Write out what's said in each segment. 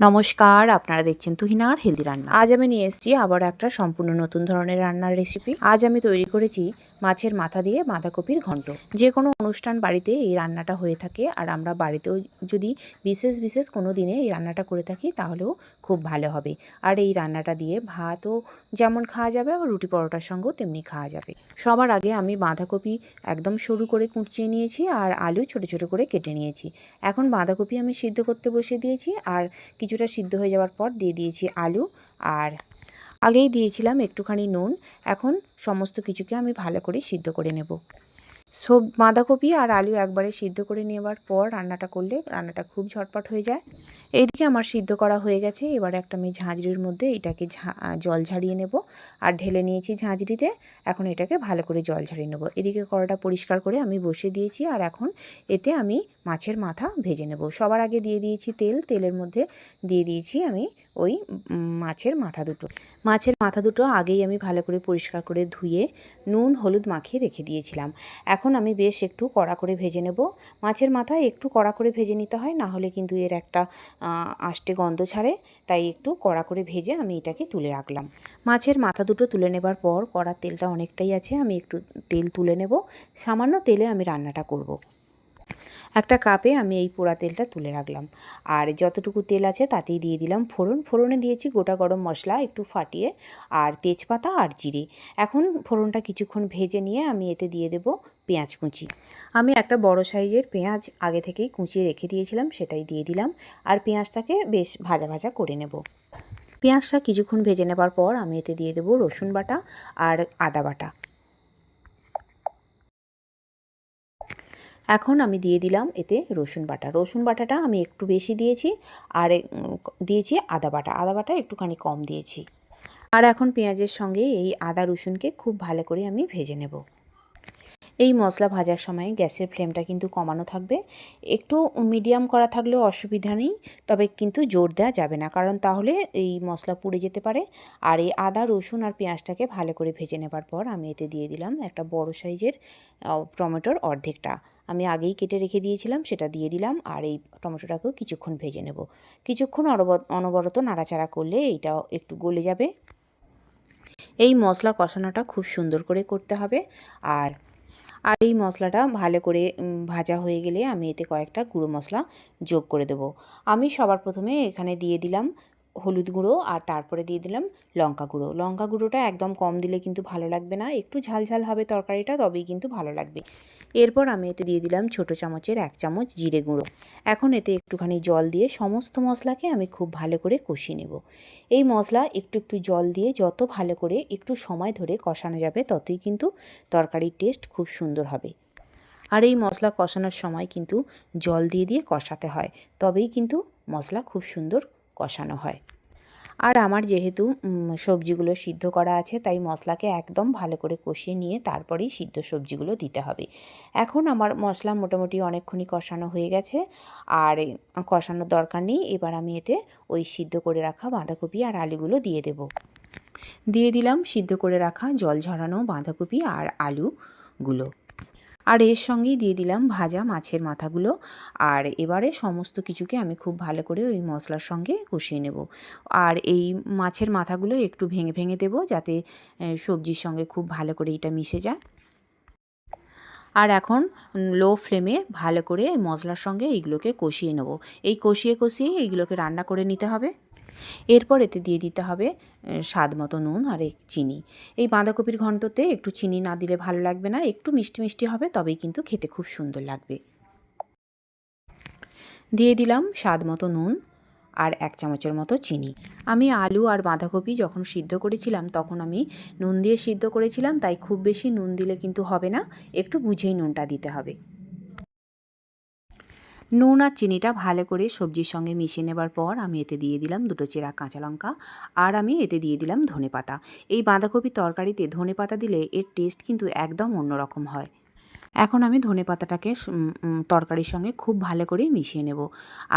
নমস্কার, আপনারা দেখছেন তুহিনার হেলদি রান্না। আজ আমি নিয়ে এসেছি আবার একটা সম্পূর্ণ নতুন ধরনের রান্নার রেসিপি আজ আমি তৈরি করেছি মাছের মাথা দিয়ে বাঁধাকপির ঘন্ট। যে কোনো অনুষ্ঠান বাড়িতে এই রান্নাটা হয়ে থাকে আর আমরা বাড়িতেও যদি বিশেষ বিশেষ কোনো দিনে এই রান্নাটা করে থাকি তাহলেও খুব ভালো হবে। আর এই রান্নাটা দিয়ে ভাতও যেমন খাওয়া যাবে আবার রুটি পরোটার সঙ্গেও তেমনি খাওয়া যাবে। সবার আগে আমি বাঁধাকপি একদম সরু করে কুচিয়ে নিয়েছি আর আলু ছোট ছোট করে কেটে নিয়েছি। এখন বাঁধাকপি আমি সিদ্ধ করতে বসিয়ে দিয়েছি আর কিছুটা সিদ্ধ হয়ে যাওয়ার পর দিয়ে দিয়েছি আলু আর আগেই দিয়েছিলাম একটুখানি নুন। এখন সমস্ত কিছুকে আমি ভালো করে সিদ্ধ করে নেব। সব বাঁধাকপি আর আলু একবারে সিদ্ধ করে নেওয়ার পর রান্নাটা করলে রান্নাটা খুব ঝটপট হয়ে যায়। এইদিকে আমার সিদ্ধ করা হয়ে গেছে। এবার একটা আমি ঝাঁঝরির মধ্যে এটাকে জল ঝাড়িয়ে নেব আর ঢেলে নিয়েছি ঝাঁঝরিতে। এখন এটাকে ভালো করে জল ঝাড়িয়ে নেব। এদিকে কড়াটা পরিষ্কার করে আমি বসিয়ে দিয়েছি আর এখন এতে আমি মাছের মাথা ভেজে নেব। সবার আগে দিয়ে দিয়েছি তেল, তেলের মধ্যে দিয়ে দিয়েছি আমি ওই মাছের মাথা দুটো। মাছের মাথা দুটো আগেই আমি ভালো করে পরিষ্কার করে ধুয়ে নুন, হলুদ মাখিয়ে রেখে দিয়েছিলাম। এখন আমি বেশ একটু কড়া করে ভেজে নেব। মাছের মাথা একটু কড়া করে ভেজে নিতে হয়, না হলে কিন্তু এর একটা আষ্টে গন্ধ ছাড়ে, তাই একটু কড়া করে ভেজে আমি এটাকে তুলে রাখলাম। মাছের মাথা দুটো তুলে নেবার পর কড়ার তেলটা অনেকটাই আছে, আমি একটু তেল তুলে নেব। সামান্য তেলে আমি রান্নাটা করব। একটা কাপে আমি এই পোড়া তেলটা তুলে রাখলাম। আর যতটুকু তেল আছে তাতেই দিয়ে দিলাম ফোড়ন। ফোড়নে দিয়েছি গোটা গরম মশলা একটু ফাটিয়ে, আর তেজপাতা আর জিরে। এখন ফোড়নটা কিছুক্ষণ ভেজে নিয়ে আমি এতে দিয়ে দেব পেঁয়াজ কুচি। আমি একটা বড় সাইজের পেঁয়াজ আগে থেকেই কুচিয়ে রেখে দিয়েছিলাম, সেটাই দিয়ে দিলাম। আর পেঁয়াজটাকে বেশ ভাজা ভাজা করে নেব। পেঁয়াজটা কিছুক্ষণ ভেজে নেবার পর আমি এতে দিয়ে দেবো রসুন বাটা আর আদা বাটা। এখন আমি দিয়ে দিলাম এতে রসুন বাটা। রসুন বাটাটা আমি একটু বেশি দিয়েছি আর দিয়েছি আদা বাটা। আদা বাটা একটুখানি কম দিয়েছি। আর এখন পেঁয়াজের সঙ্গে এই আদা রসুনকে খুব ভালো করে আমি ভেজে নেব। এই মশলা ভাজার সময় গ্যাসের ফ্লেমটা কিন্তু কমানো থাকবে। একটু মিডিয়াম করা থাকলেও অসুবিধা নেই, তবে কিন্তু জোর দেওয়া যাবে না। কারণ তাহলে এই মশলা পুড়ে যেতে পারে। আর এই আদা, রসুন আর পেঁয়াজটাকে ভালো করে ভেজে নেবার পর আমি এতে দিয়ে দিলাম একটা বড় সাইজের টমেটোর অর্ধেকটা। আমি আগেই কেটে রেখে দিয়েছিলাম, সেটা দিয়ে দিলাম আর এই টমেটোটাকেও কিছুক্ষণ ভেজে নেব। কিছুক্ষণ অনবরত নাড়াচাড়া করলে এইটাও একটু গলে যাবে। এই মশলা কষানোটা খুব সুন্দর করে করতে হবে। আর আর এই মশলাটা ভালো করে ভাজা হয়ে গেলে আমি এতে কয়েকটা গুঁড়ো মশলা যোগ করে দেব। আমি সবার প্রথমে এখানে দিয়ে দিলাম হলুদ গুঁড়ো আর তারপরে দিয়ে দিলাম লঙ্কা গুঁড়ো। লঙ্কা গুঁড়োটা একদম কম দিলে কিন্তু ভালো লাগবে না। একটু ঝাল ঝাল হবে তরকারিটা, তবেই কিন্তু ভালো লাগবে। এরপর আমি এতে দিয়ে দিলাম ছোট চামচের এক চামচ জিরে গুঁড়ো। এখন এতে একটুখানি জল দিয়ে সমস্ত মশলাকে আমি খুব ভালো করে কষিয়ে নেব। এই মশলা একটু একটু জল দিয়ে যত ভালো করে একটু সময় ধরে কষানো যাবে, ততই কিন্তু তরকারির টেস্ট খুব সুন্দর হবে। আর এই মশলা কষানোর সময় কিন্তু জল দিয়ে দিয়ে কষাতে হয়, তবেই কিন্তু মশলা খুব সুন্দর কষানো হয়। আর আমার যেহেতু সবজিগুলো সিদ্ধ করা আছে, তাই মশলাকে একদম ভালো করে কষিয়ে নিয়ে তারপরেই সিদ্ধ সবজিগুলো দিতে হবে। এখন আমার মশলা মোটামুটি অনেকক্ষণই কষানো হয়ে গেছে। আর কষানোর দরকার নেই, এবার আমি এতে ওই সিদ্ধ করে রাখা বাঁধাকপি আর আলুগুলো দিয়ে দেব। দিয়ে দিলাম সিদ্ধ করে রাখা জল ঝরানো বাঁধাকপি আর আলুগুলো। আর এর সঙ্গেই দিয়ে দিলাম ভাজা মাছের মাথাগুলো। আর এবারে সমস্ত কিছুকে আমি খুব ভালো করে ওই মশলার সঙ্গে কষিয়ে নেব। আর এই মাছের মাথাগুলো একটু ভেঙে ভেঙে দেবো যাতে সবজির সঙ্গে খুব ভালো করে এটা মিশে যায়। আর এখন লো ফ্লেমে ভালো করে মশলার সঙ্গে এইগুলোকে কষিয়ে নেব। এই কষিয়ে কষিয়ে এইগুলোকে রান্না করে নিতে হবে। এরপর এতে দিয়ে দিতে হবে স্বাদ মতো নুন আর এক চিনি। এই বাঁধাকপির ঘন্টতে একটু চিনি না দিলে ভালো লাগবে না, একটু মিষ্টি মিষ্টি হবে, তবেই কিন্তু খেতে খুব সুন্দর লাগবে। দিয়ে দিলাম স্বাদ মতো নুন আর এক চামচের মতো চিনি। আমি আলু আর বাঁধাকপি যখন সিদ্ধ করেছিলাম, তখন আমি নুন দিয়ে সিদ্ধ করেছিলাম, তাই খুব বেশি নুন দিলে কিন্তু হবে না, একটু বুঝেই নুনটা দিতে হবে। নুন আর চিনিটা ভালো করে সবজির সঙ্গে মিশিয়ে নেবার পর আমি এতে দিয়ে দিলাম দুটো চেরা কাঁচা লঙ্কা আর আমি এতে দিয়ে দিলাম ধনে পাতা এই বাঁধাকপি তরকারিতে ধনে পাতা দিলে এর টেস্ট কিন্তু একদম অন্যরকম হয়। এখন আমি ধনে পাতাটাকে তরকারির সঙ্গে খুব ভালো করে মিশিয়ে নেব।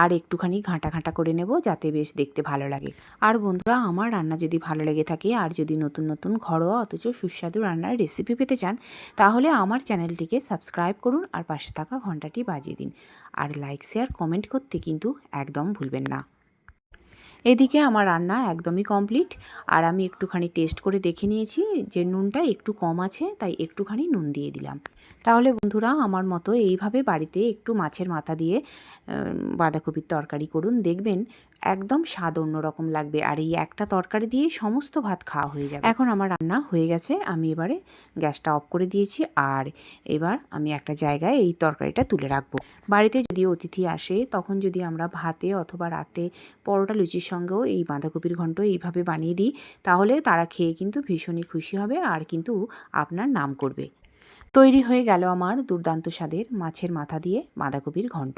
আর একটুখানি ঘাঁটা ঘাঁটা করে নেব যাতে বেশ দেখতে ভালো লাগে। আর বন্ধুরা, আমার রান্না যদি ভালো লেগে থাকে আর যদি নতুন নতুন ঘরোয়া অথচ সুস্বাদু রান্নার রেসিপি পেতে চান, তাহলে আমার চ্যানেলটিকে সাবস্ক্রাইব করুন আর পাশে থাকা ঘন্টাটি বাজিয়ে দিন। আর লাইক শেয়ার কমেন্ট করতে কিন্তু একদম ভুলবেন না। এদিকে আমার রান্না একদমই কমপ্লিট আর আমি একটুখানি টেস্ট করে দেখে নিয়েছি যে নুনটা একটু কম আছে, তাই একটুখানি নুন দিয়ে দিলাম। তাহলে বন্ধুরা, আমার মতো এইভাবে বাড়িতে একটু মাছের মাথা দিয়ে বাঁধাকপির তরকারি করুন, দেখবেন একদম স্বাদ অন্যরকম লাগবে। আর এই একটা তরকারি দিয়ে সমস্ত ভাত খাওয়া হয়ে যাবে। এখন আমার রান্না হয়ে গেছে। আমি এবারে গ্যাসটা অফ করে দিয়েছি। আর এবার আমি একটা জায়গায় এই তরকারিটা তুলে রাখব। বাড়িতে যদি অতিথি আসে, তখন যদি আমরা ভাতে অথবা রাতে পরোটা, লুচির সঙ্গেও এই বাঁধাকপির ঘন্ট এইভাবে বানিয়ে দিই, তাহলে তারা খেয়ে কিন্তু ভীষণই খুশি হবে আর কিন্তু আপনার নাম করবে। তৈরি হয়ে গেল আমার দুর্দান্ত স্বাদের মাছের মাথা দিয়ে বাঁধাকপির ঘন্ট।